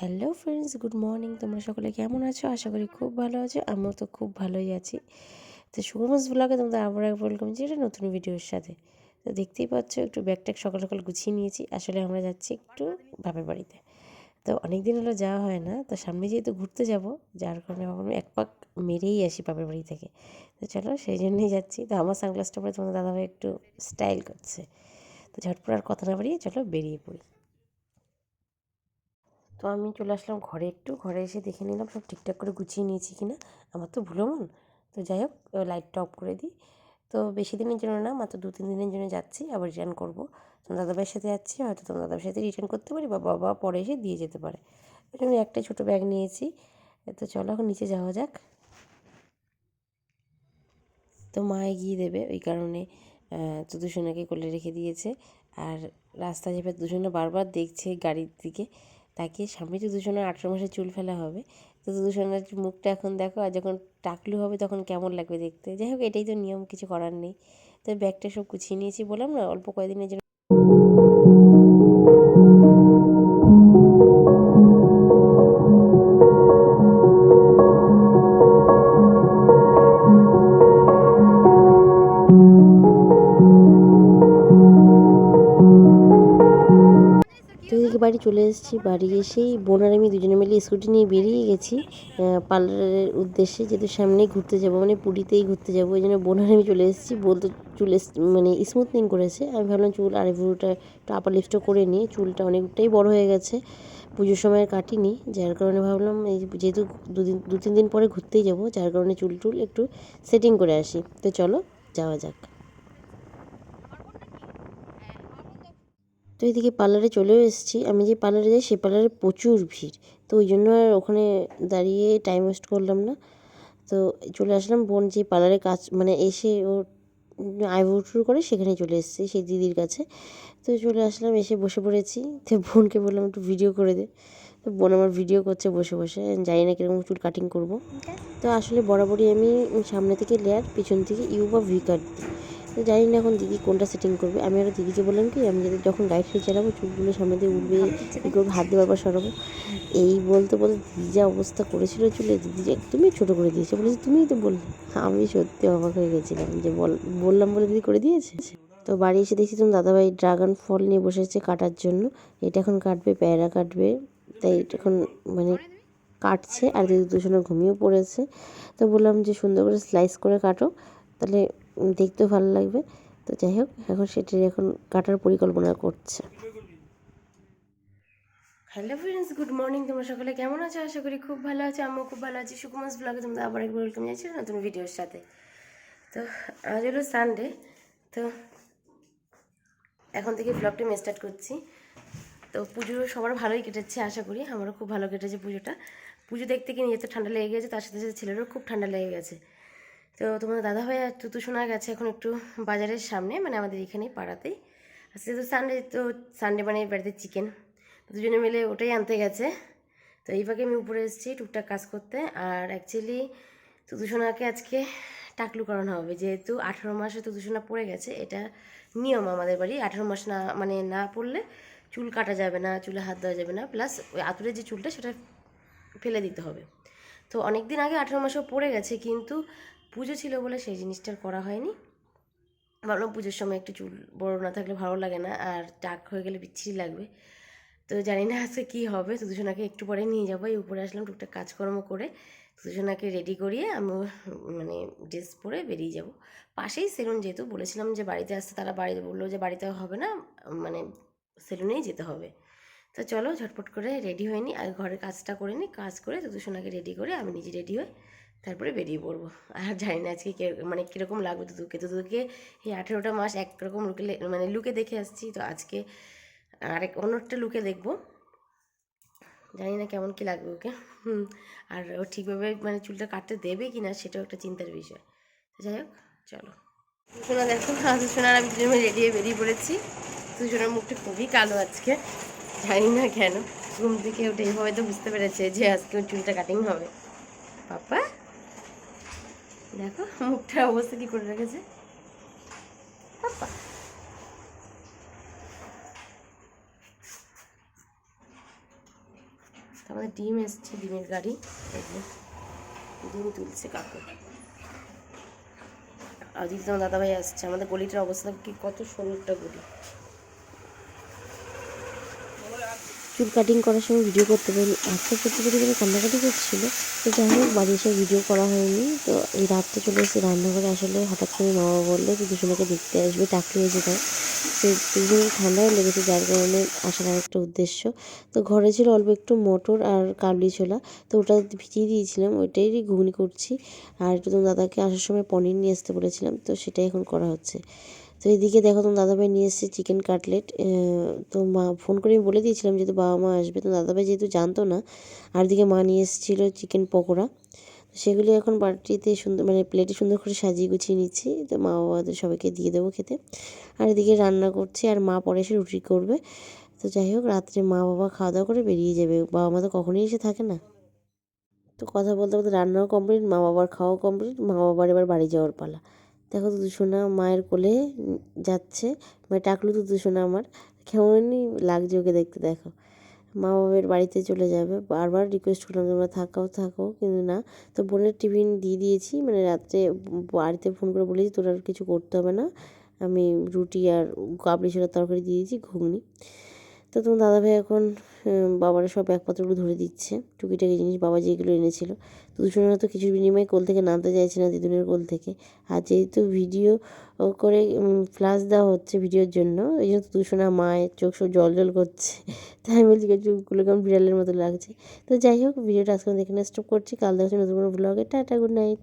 Hello friends, good morning. তোমরা সকলে কেমন আছো? আশা করি খুব ভালো আছো। আমিও তো খুব ভালোই আছি। তো সুগমস ব্লগে তোমাদের আবার একবার ওয়েলকাম যে এটা নতুন ভিডিওর সাথে। তো দেখতেই পাচ্ছ, একটু ব্যাগ ট্যাগ সকাল সকাল গুছিয়ে নিয়েছি। আসলে আমরা যাচ্ছি একটু বাপের বাড়িতে। তো অনেক দিন হলো যাওয়া হয় না। তো সামনে যেহেতু ঘুরতে যাব, যার কারণে ভাবলাম এক পাক মেরেই আসি বাপের বাড়ি থেকে। তো চলো সেই জন্যই যাচ্ছি। তো আমার সানগ্লাসটা পরে তোমাদের দাদাভাই একটু স্টাইল করছে। তো ঝটপট আর কথা না বাড়িয়ে চলো বেরিয়ে পড়ি। তো আমি চলে আসলাম ঘরে একটু। ঘরে এসে দেখে নিলাম সব ঠিকঠাক করে গুছিয়ে নিয়েছি কি না আমার তো ভুলো মন। তো যাই হোক লাইটটা অফ করে দিই। তো বেশি দিনের জন্য না, মাত্র দু তিন দিনের জন্য যাচ্ছি, আবার রিটার্ন করব। তোমার দাদাভাইয়ের সাথে যাচ্ছি, হয়তো তোমার দাদাভাইয়ের সাথে রিটার্ন করতে পারি বা বাবা পরে এসে দিয়ে যেতে পারে। ওই জন্য একটা ছোটো ব্যাগ নিয়েছি। তো চলো এখন নিচে যাওয়া যাক। তো মা এগিয়ে দেবে, ওই কারণে তো দুজনাকে কোলে রেখে দিয়েছে। আর রাস্তা যাবে দুজনে বারবার দেখছে গাড়ির দিকে তাকিয়ে সামনে তো দুজনের আঠেরো মাসে চুল ফেলা হবে, তো দুজনের মুখটা এখন দেখো আর যখন টাকলু হবে তখন কেমন লাগবে দেখতে। যাই হোক, এটাই তো নিয়ম, কিছু করার নেই। তো ব্যাগটা সব গুছিয়ে নিয়েছি বললাম না, অল্প কয়েকদিনের জন্য বাড়ি চলে এসেছি। বাড়ি এসেই বোন আর আমি দুজনে মিলে স্কুটি নিয়ে বেরিয়ে গেছি। পার্লারের উদ্দেশ্যে যেহেতু সামনেই ঘুরতে যাব মানে পুরীতেই ঘুরতে যাব, ওই জন্য বোন আর আমি চলে এসেছি। বলতে চুল মানে স্মুথনিং করেছে। আমি ভাবলাম চুল আর ভুরুটা একটু আপার লিফটও করে নিয়ে চুলটা অনেকটাই বড় হয়ে গেছে। পুজোর সময় কাটিনি, যার কারণে ভাবলাম এই যেহেতু দুদিন দু তিন দিন পরে ঘুরতেই যাব, যার কারণে চুল টুল একটু সেটিং করে আসি। তো চলো, যাওয়া যাক। তো এদিকে পার্লারে চলেও এসেছি। আমি যে পার্লারে যাই সেই পার্লারে প্রচুর ভিড়। তো ওই জন্য আর ওখানে দাঁড়িয়ে টাইম ওয়েস্ট করলাম না। তো চলে আসলাম বোন যে পার্লারে কাজ মানে এসে ও আইব্রো টুর করে সেখানে চলে এসেছি সেই দিদির কাছে। তো চলে আসলাম এসে বসে পড়েছি। তো বোনকে বললাম একটু ভিডিও করে দে। তো বোন আমার ভিডিও করছে বসে বসে। জানি না কীরকম চুল কাটিং করব। তো আসলে বরাবরই আমি সামনে থেকে লেয়ার পিছন থেকে ইউ বা ভি কাট দিই। তো জানি না এখন দিদি কোনটা সেটিং করবে। আমি আর দিদিকে বললাম কি আমি যদি যখন গাড়ি ঠেলে চালাবো চুলগুলো সামনে দিয়ে উঠবে কী করব হাত দিয়ে বারবার সরাবো। এই বলতে বলতে দিদি যা অবস্থা করেছিল চুলে দিদি যে একদমই ছোটো করে দিয়েছে। বলেছে তুমিই তো বললে। আমি সত্যি অবাক হয়ে গেছিলাম যে বল বললাম বলে দিদি করে দিয়েছে? তো বাড়ি এসে দেখছি তুমি দাদাভাই ড্রাগন ফল নিয়ে বসেছে কাটার জন্য। এটা এখন কাটবে প্যারা কাটবে। তাই এটা এখন মানে কাটছে আর দিদি দুজনে ঘুমিয়েও পড়েছে। তো বললাম যে সুন্দর করে স্লাইস করে কাটো। তাহলে দেখতেও ভালো লাগবে। তো যাই হোক, এখন সেটার এখন কাটার পরিকল্পনা করছে। হ্যালো ফ্রেন্ডস গুড মর্নিং তোমরা সকলে কেমন আছো? আশা করি খুব ভালো আছো, আমিও খুব ভালো আছি। সুকুমাস ব্লগে তোমাদের আবার একবার ওয়েলকাম জানাচ্ছি নতুন ভিডিওর সাথে। তো, আজ হলো সানডে তো এখন থেকে ব্লগটা আমি স্টার্ট করছি। তো পুজো সবার ভালোই কেটেছে, আশা করি। আমারও খুব ভালো কেটেছে পুজোটা। পুজো দেখতে গিয়ে নিজের ঠান্ডা লেগে গেছে, তার সাথে সাথে ছেলেরও খুব ঠান্ডা লেগে গেছে। তো তোমার দাদা ভাই তুতু শোনা গেছে এখন একটু বাজারের সামনে মানে আমাদের এখানেই পাড়াতেই। আজকে তো সানডে তো সানডে মানে বাড়িতে চিকেন দুজনে মিলে ওটাই আনতে গেছে। তো এই ফাঁকে আমি উপরে এসেছি টুকটাক কাজ করতে, আর অ্যাকচুয়ালি তুতুসোনাকে আজকে টাকলু করানো হবে। যেহেতু আঠেরো মাসে তুতুসোনা পড়ে গেছে, এটা নিয়ম আমাদের বাড়ি। আঠেরো মাস না মানে না পড়লে চুল কাটা যাবে না, চুলে হাত দেওয়া যাবে না। প্লাস ওই আতুরের যে চুলটা, সেটা ফেলে দিতে হবে। তো অনেক দিন আগে আঠেরো মাসেও পড়ে গেছে, কিন্তু পুজো ছিল বলে সেই জিনিসটার করা হয়নি। ভাবলাম পুজোর সময় একটু চুল বড় না থাকলে ভালো লাগে না, আর টাক হয়ে গেলে বিচ্ছিরি লাগবে। তো জানি না আজকে কী হবে দুজনাকে একটু পরে নিয়ে যাব। এই উপরে আসলাম টুকটাক কাজকর্ম করে দুজনাকে রেডি করিয়ে আমি মানে ড্রেস পরে বেরিয়ে যাব। পাশেই সেলুন যেহেতু, বলেছিলাম যে বাড়িতে আসতে তারা বাড়িতে বলল যে বাড়িতে হবে না মানে সেলুনেই যেতে হবে। তো চলো ঝটপট করে রেডি হয়ে নিই আর ঘরের কাজটা করে নিই কাজ করে দুজনাকে রেডি করে আমি নিজে রেডি হয়ে তারপরে বেরিয়ে পড়ব। আর জানি না আজকে মানে কীরকম লাগবে দুদুকে। দুদুকে এই আঠেরোটা মাস একরকম লুকে মানে লুকে দেখে আসছি। তো আজকে আরেক অন্য একটা লুকে দেখব। জানি না কেমন কি লাগবে ওকে। আর ও ঠিকভাবে মানে চুলটা কাটতে দেবে কি না সেটাও একটা চিন্তার বিষয়। যাই হোক, চলো। শোনা, দেখো আজকে শোনার আমি দুজন রেডি হয়ে বেরিয়ে পড়েছি। দুজনের মুখটা খুবই কালো আজকে। জানি না কেন। ঘুম থেকে উঠে এইভাবে তো বুঝতে পেরেছে যে আজকে ওর চুলটা কাটিং হবে। পাপা দেখো মুখটার অবস্থা কি করে রেখেছে? পাপা তো আমাদের ডিম এসছে ডিমের গাড়ি। ডিম তুলছে কাকু। আর দিদি তোমার দাদাভাই আসছে। আমাদের গলিটার অবস্থা কি কত সুন্দরটা গলি। চুল কাটিং করার সময় ভিডিও করতে পারি আজকে করতে করে কান্নাকাটি করছিল। তো যাই হোক, বাড়ি এসে ভিডিও করা হয়নি। তো এই রাত্রে চলে এসেছি রান্নাঘরে। আসলে হঠাৎ করে মা বাবা বলল যে দুজনকে দেখতে আসবে হয়েছে তাই। তো দুজনের ঠান্ডাও লেগেছে, যার কারণে আসার আরেকটা উদ্দেশ্য। তো ঘরে ছিল অল্প একটু মটর আর কাবলি ছোলা। তো ওটা ভিজিয়ে দিয়েছিলাম ওইটাই ঘুগনি করছি। আর একটু দাদাকে আসার সময় পনির নিয়ে আসতে বলেছিলাম। তো সেটাই এখন করা হচ্ছে। তো এদিকে দেখো তোমার দাদাভাই নিয়ে এসেছে চিকেন কাটলেট তো মা ফোন করে বলে দিয়েছিলাম যেহেতু বাবা মা আসবে, তো দাদাভাই যেহেতু জানতো না, আর দিকে মা নিয়ে এসেছিল চিকেন পকোড়া। সেগুলি এখন বাটিতে সুন্দর মানে প্লেটে সুন্দর করে সাজিয়ে গুছিয়ে নিচ্ছি, তো মা বাবাদের সবাইকে দিয়ে দেবো খেতে। আর এদিকে রান্না করছি, আর মা পরে এসে রুটি করবে। তো যাই হোক, রাত্রে মা বাবা খাওয়া দাওয়া করে বেরিয়ে যাবে, বাবা মা তো কখনোই এসে থাকে না। তো কথা বলতে বলতে রান্নাও কমপ্লিট মা বাবার খাওয়াও কমপ্লিট মা বাবার এবার বাড়ি যাওয়ার পালা। দেখো তো দুশোনা মায়ের কোলে যাচ্ছে মানে টাকলু তো দুশোনা আমার। কেমনই লাগছে ওকে দেখতে, দেখো। মা বাবার বাড়িতে চলে যাবে। বারবার রিকোয়েস্ট করলাম, তোমরা থাকাও থাকো কিন্তু না। তো বোনের টিফিন দিয়ে দিয়েছি মানে রাত্রে বাড়িতে ফোন করে বলেছি, তোর আর কিছু করতে হবে না। আমি রুটি আর কাবলি ছোলার তরকারি দিয়ে দিয়েছি, ঘুগনি। তো তোমার দাদাভাই এখন বাবারা সব ব্যাগপত্রগুলো ধরে দিচ্ছে। টুকিটাকি জিনিস বাবা যেগুলো এনেছিল। তো দুজনের তো কিছু বিনিময়ে কোল থেকে নামতে চাইছে না দিদুনের কোল থেকে। আর যেহেতু ভিডিও করে ফ্লাশ দেওয়া হচ্ছে ভিডিওর জন্য, এই জন্য তো দুশোনা মায়ের চোখ সব জল জল করছে। তাই আমি বলছি চোখগুলো কেমন বিড়ালের মতো লাগছে? তো যাই হোক, ভিডিওটা আজকে দেখে স্টপ করছি। কাল দেখছি নতুন কোনো ব্লগে টাটা গুড নাইট